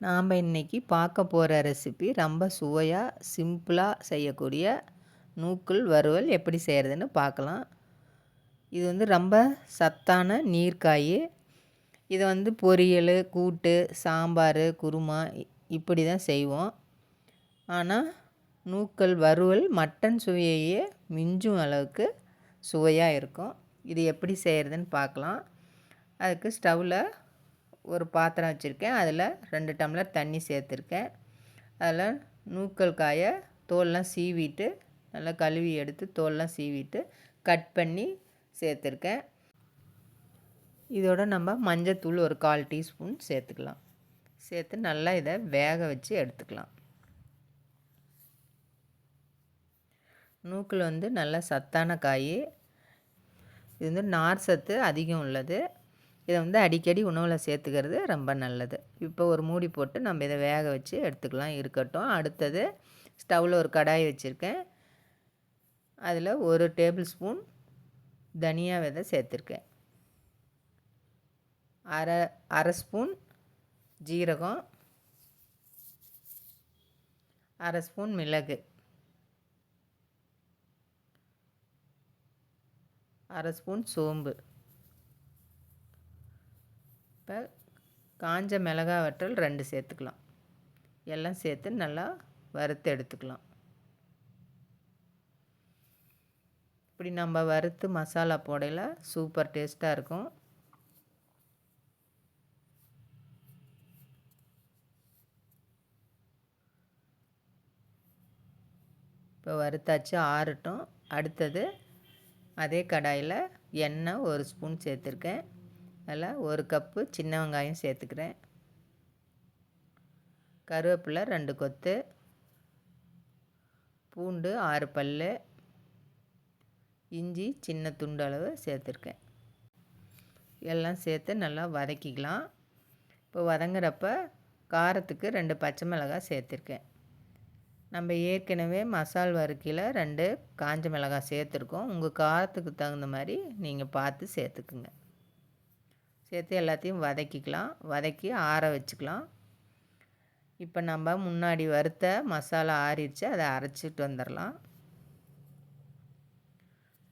நாம் இன்றைக்கி பார்க்க போகிற ரெசிபி ரொம்ப சுவையாக சிம்பிளாக செய்யக்கூடிய நூக்கல் வறுவல் எப்படி செய்கிறதுன்னு பார்க்கலாம். இது வந்து ரொம்ப சத்தான நீர்க்காய் இதை வந்து பொரியல் கூட்டு சாம்பார் குருமா இப்படி தான் செய்வோம். ஆனால் நூக்கல் வறுவல் மட்டன் சுவையையே மிஞ்சும் அளவுக்கு சுவையாக இருக்கும். இது எப்படி செய்கிறதுன்னு பார்க்கலாம். அதுக்கு ஸ்டவ்வில் ஒரு பாத்திரம் வச்சுருக்கேன். அதில் ரெண்டு டம்ளர் தண்ணி சேர்த்துருக்கேன். அதில் நூக்கல் காயை தோல்லாம் சீவிட்டு நல்லா கழுவி எடுத்து தோல்லாம் சீவிட்டு கட் பண்ணி சேர்த்துருக்கேன். இதோட நம்ம மஞ்சத்தூள் ஒரு கால் டீஸ்பூன் சேர்த்துக்கலாம். சேர்த்து நல்லா இதை வேக வச்சு எடுத்துக்கலாம். நூக்கில் வந்து நல்லா சத்தான காய். இது வந்து நார் சத்து அதிகம் உள்ளது. இதை வந்து அடிக்கடி உணவில் சேர்த்துக்கிறது ரொம்ப நல்லது. இப்போ ஒரு மூடி போட்டு நம்ம இதை வேக வச்சு எடுத்துக்கலாம். இருக்கட்டும். அடுத்தது ஸ்டவ்வில் ஒரு கடாய் வச்சுருக்கேன். அதில் ஒரு டேபிள் ஸ்பூன் தனியா விதை சேர்த்துருக்கேன். அரை அரை ஸ்பூன் ஜீரகம். அரை ஸ்பூன் மிளகு. அரை ஸ்பூன் சோம்பு. இப்போ காஞ்ச மிளகா வற்றல் ரெண்டு சேர்த்துக்கலாம். எல்லாம் சேர்த்து நல்லா வறுத்து எடுத்துக்கலாம். இப்படி நம்ம வறுத்து மசாலா போடையில் சூப்பர் டேஸ்ட்டாக இருக்கும். இப்போ வறுத்தாச்சு ஆறட்டும். அடுத்தது அதே கடாயில் எண்ணெய் ஒரு ஸ்பூன் சேர்த்துருக்கேன். அதில் ஒரு கப்பு சின்ன வெங்காயம் சேர்த்துக்கிறேன். கருவேப்பிலை ரெண்டு கொத்து. பூண்டு ஆறு பல் இஞ்சி சின்ன துண்டு அளவு சேர்த்துருக்கேன். எல்லாம் சேர்த்து நல்லா வதக்கிக்கலாம். இப்போ வதங்குறப்ப காரத்துக்கு ரெண்டு பச்சை மிளகாய் சேர்த்துருக்கேன். நம்ம ஏற்கனவே மசால் வறுக்கையில் ரெண்டு காஞ்ச மிளகாய் சேர்த்துருக்கோம். உங்கள் காரத்துக்கு தகுந்த மாதிரி நீங்கள் பார்த்து சேர்த்துக்குங்க. சேர்த்து எல்லாத்தையும் வதக்கிக்கலாம். வதக்கி ஆற வச்சுக்கலாம். இப்போ நம்ம முன்னாடி வறுத்த மசாலா ஆறிடுச்சு. அதை அரைச்சிட்டு வந்துடலாம்.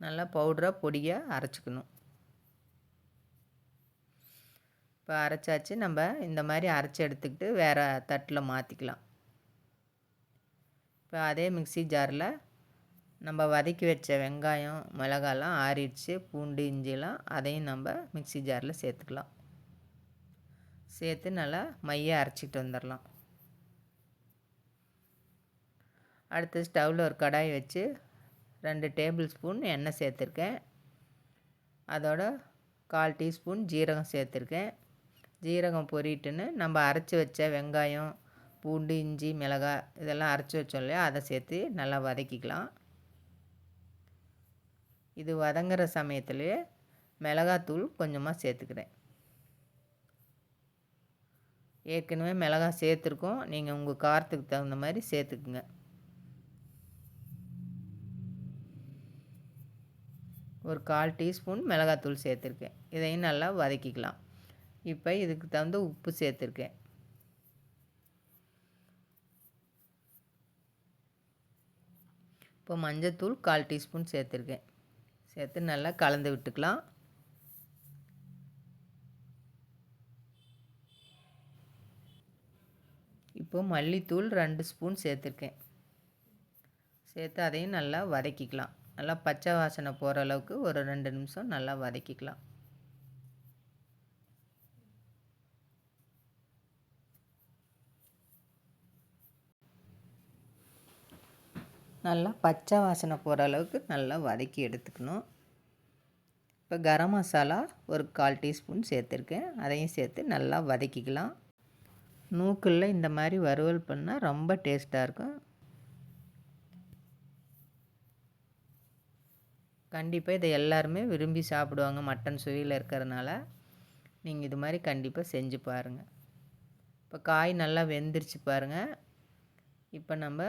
நல்லா பவுடராக பொடியை அரைச்சிக்கணும். இப்போ அரைச்சாச்சு. நம்ம இந்த மாதிரி அரைச்சி எடுத்துக்கிட்டு வேறு தட்டில் மாற்றிக்கலாம் இப்போ அதே மிக்சி ஜாரில் நம்ம வதக்கி வச்ச வெங்காயம் மிளகாலாம் ஆறிடுச்சு. பூண்டு இஞ்சிலாம் அதையும் நம்ம மிக்சி ஜாரில் சேர்த்துக்கலாம். சேர்த்து நல்லா மைய அரைச்சிட்டு வந்துடலாம். அடுத்து ஸ்டவ்வில் ஒரு கடாய் வச்சு ரெண்டு டேபிள் ஸ்பூன் எண்ணெய் சேர்த்துருக்கேன். அதோட கால் டீஸ்பூன் ஜீரகம் சேர்த்துருக்கேன். ஜீரகம் பொரிட்டுன்னு நம்ம அரைச்சி வச்ச வெங்காயம் பூண்டு இஞ்சி மிளகாய் இதெல்லாம் அரைச்சி வச்சோம் இல்லையா? அதை சேர்த்து நல்லா வதக்கிக்கலாம். இது வதங்குற சமயத்துலேயே மிளகாத்தூள் கொஞ்சமாக சேர்த்துக்கிறேன். ஏற்கனவே மிளகாய் சேர்த்துருக்கோம். நீங்கள் உங்கள் காரத்துக்கு தகுந்த மாதிரி சேர்த்துக்குங்க. ஒரு கால் டீஸ்பூன் மிளகாத்தூள் சேர்த்துருக்கேன். இதையும் நல்லா வதக்கிக்கலாம். இப்போ இதுக்கு தகுந்த உப்பு சேர்த்துருக்கேன். இப்போ மஞ்சத்தூள் கால் டீஸ்பூன் சேர்த்துருக்கேன். சேர்த்து நல்லா கலந்து விட்டுக்கலாம். இப்போ மல்லித்தூள் ரெண்டு ஸ்பூன் சேர்த்துருக்கேன். சேர்த்து அதையும் நல்லா வதக்கிக்கலாம். நல்லா பச்சை வாசனை போகிற அளவுக்கு ஒரு ரெண்டு நிமிஷம் நல்லா வதக்கிக்கலாம். நல்லா பச்சை வாசனை போகிற அளவுக்கு நல்லா வதக்கி எடுத்துக்கணும். இப்போ கரம் மசாலா ஒரு கால் டீஸ்பூன் சேர்த்துருக்கேன். அதையும் சேர்த்து நல்லா வதக்கிக்கலாம். நூக்கில் இந்த மாதிரி வறுவல் பண்ணால் ரொம்ப டேஸ்ட்டாக இருக்கும். கண்டிப்பாக இதை எல்லாருமே விரும்பி சாப்பிடுவாங்க மட்டன் சுவையில் இருக்கிறதுனால. நீங்கள் இது மாதிரி கண்டிப்பாக செஞ்சு பாருங்கள் இப்போ காய் நல்லா வெந்துருச்சு பாருங்கள் இப்போ நம்ம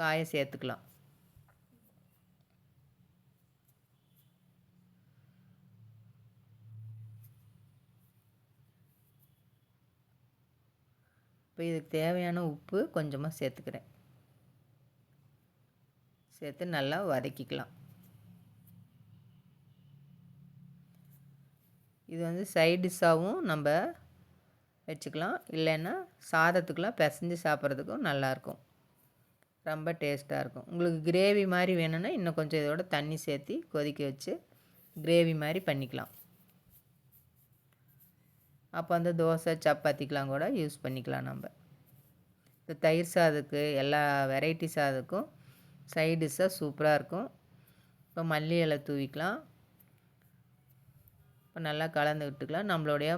காயை சேர்த்துக்கலாம். இப்போ இதுக்கு தேவையான உப்பு கொஞ்சமாக சேர்த்துக்கிறேன். சேர்த்து நல்லா வதக்கிக்கலாம். இது வந்து சைட் டிஷ்ஷாகவும் நம்ம வச்சுக்கலாம். இல்லைன்னா சாதத்துக்கெலாம் பிசைஞ்சு சாப்பிட்றதுக்கும் நல்லாயிருக்கும் ரொம்ப டேஸ்ட்டாக இருக்கும். உங்களுக்கு கிரேவி மாதிரி வேணும்னா இன்னும் கொஞ்சம் இதோட தண்ணி சேர்த்து கொதிக்க வச்சு கிரேவி மாதிரி பண்ணிக்கலாம். அப்போ அந்த தோசை சப்பாத்திக்கெலாம் கூட யூஸ் பண்ணிக்கலாம் நம்ம. இந்த தயிர் சாதத்துக்கு எல்லா வெரைட்டி சாதத்துக்கும் சைட் டிஷ்ஷாக சூப்பராக இருக்கும். இப்போ மல்லி இலை தூவிக்கலாம். இப்போ நல்லா கலந்து விட்டுக்கலாம். நம்மளுடைய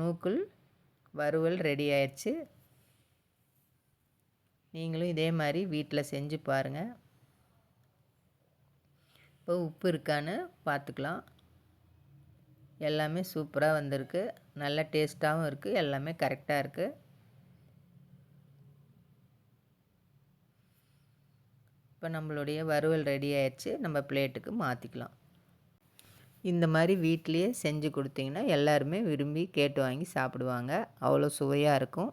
நூக்குள் வறுவல் ரெடி ஆயிடுச்சு. நீங்களும் இதே மாதிரி வீட்டில் செஞ்சு பாருங்கள் இப்போ உப்பு இருக்கான்னு பார்த்துக்கலாம் எல்லாமே சூப்பராக வந்திருக்கு. நல்ல டேஸ்ட்டாகவும் இருக்குது எல்லாமே கரெக்டாக இருக்குது இப்போ நம்மளுடைய வறுவல் ரெடி ஆயிடுச்சு. நம்ம பிளேட்டுக்கு மாற்றிக்கலாம் இந்த மாதிரி வீட்லேயே செஞ்சு கொடுத்தீங்கன்னா எல்லாருமே விரும்பி கேட்டு வாங்கி சாப்பிடுவாங்க. அவ்வளோ சுவையாக இருக்கும்.